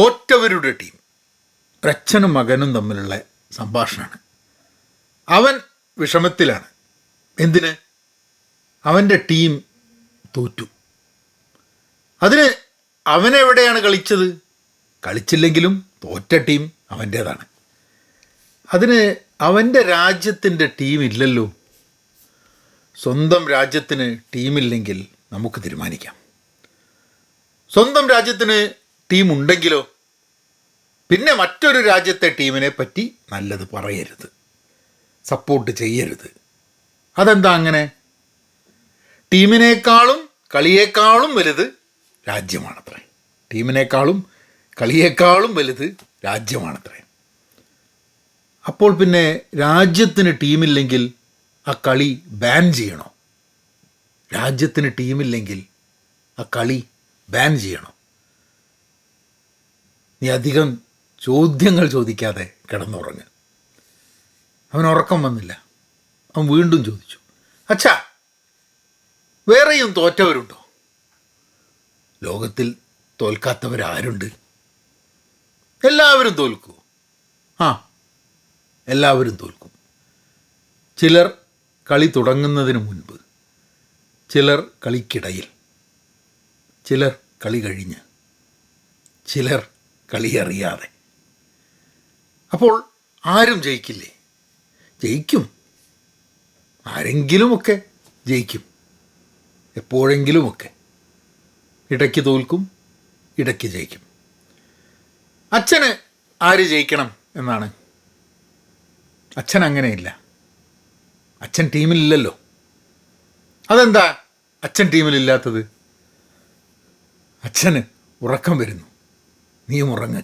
തോറ്റവരുടെ team. ഒരച്ഛനും മകനും തമ്മിലുള്ള സംഭാഷണമാണ്. അവൻ വിഷമത്തിലാണ്. എന്തിന്? അവന്റെ ടീം തോറ്റു. അതിന് അവനെവിടെയാണ് കളിച്ചത്? കളിച്ചില്ലെങ്കിലും തോറ്റ ടീം അവന്റേതാണ് അതിന് അവന്റെ രാജ്യത്തിന്റെ ടീം ഇല്ലല്ലോ. സ്വന്തം രാജ്യത്തിന് ടീമില്ലെങ്കിൽ നമുക്ക് തീരുമാനിക്കാം. സ്വന്തം രാജ്യത്തിന് ടീം ഉണ്ടെങ്കിലോ പിന്നെ മറ്റൊരു രാജ്യത്തെ ടീമിനെ പറ്റി നല്ലത് പറയരുത്. സപ്പോർട്ട് ചെയ്യരുത്. അതെന്താ അങ്ങനെ? ടീമിനേക്കാളും കളിയേക്കാളും വലുത് രാജ്യമാണത്രേ. ടീമിനേക്കാളും കളിയേക്കാളും വലുത് രാജ്യമാണത്രേ. അപ്പോൾ പിന്നെ രാജ്യത്തിന് ടീമില്ലെങ്കിൽ ആ കളി ബാൻ ചെയ്യണോ? രാജ്യത്തിന് ടീമില്ലെങ്കിൽ ആ കളി ബാൻ ചെയ്യണോ? നീ അധികം ചോദ്യങ്ങൾ ചോദിക്കാതെ കിടന്നുറങ്ങ്. അവൻ ഉറക്കം വന്നില്ല. അവൻ വീണ്ടും ചോദിച്ചു അച്ഛാ വേറെയും തോറ്റവരുണ്ടോ? ലോകത്തിൽ തോൽക്കാത്തവരാരുണ്ട്. എല്ലാവരും തോൽക്കൂ. ആ എല്ലാവരും തോൽക്കും. ചിലർ കളി തുടങ്ങുന്നതിന് മുൻപ് ചിലർ കളിക്കിടയിൽ ചിലർ കളി കഴിഞ്ഞ് ചിലർ കളി അറിയാതെ അപ്പോൾ ആരും ജയിക്കില്ലേ? ജയിക്കും. ആരെങ്കിലുമൊക്കെ ജയിക്കും. എപ്പോഴെങ്കിലുമൊക്കെ. ഇടയ്ക്ക് തോൽക്കും ഇടയ്ക്ക് ജയിക്കും. അച്ഛന് ആര് ജയിക്കണം എന്നാണ്? അച്ഛൻ അങ്ങനെയില്ല. അച്ഛൻ ടീമിലില്ലല്ലോ. അതെന്താ അച്ഛൻ ടീമിലില്ലാത്തത്? അച്ഛന് ഉറക്കം വരുന്നു. നീയും ഉറങ്ങ്.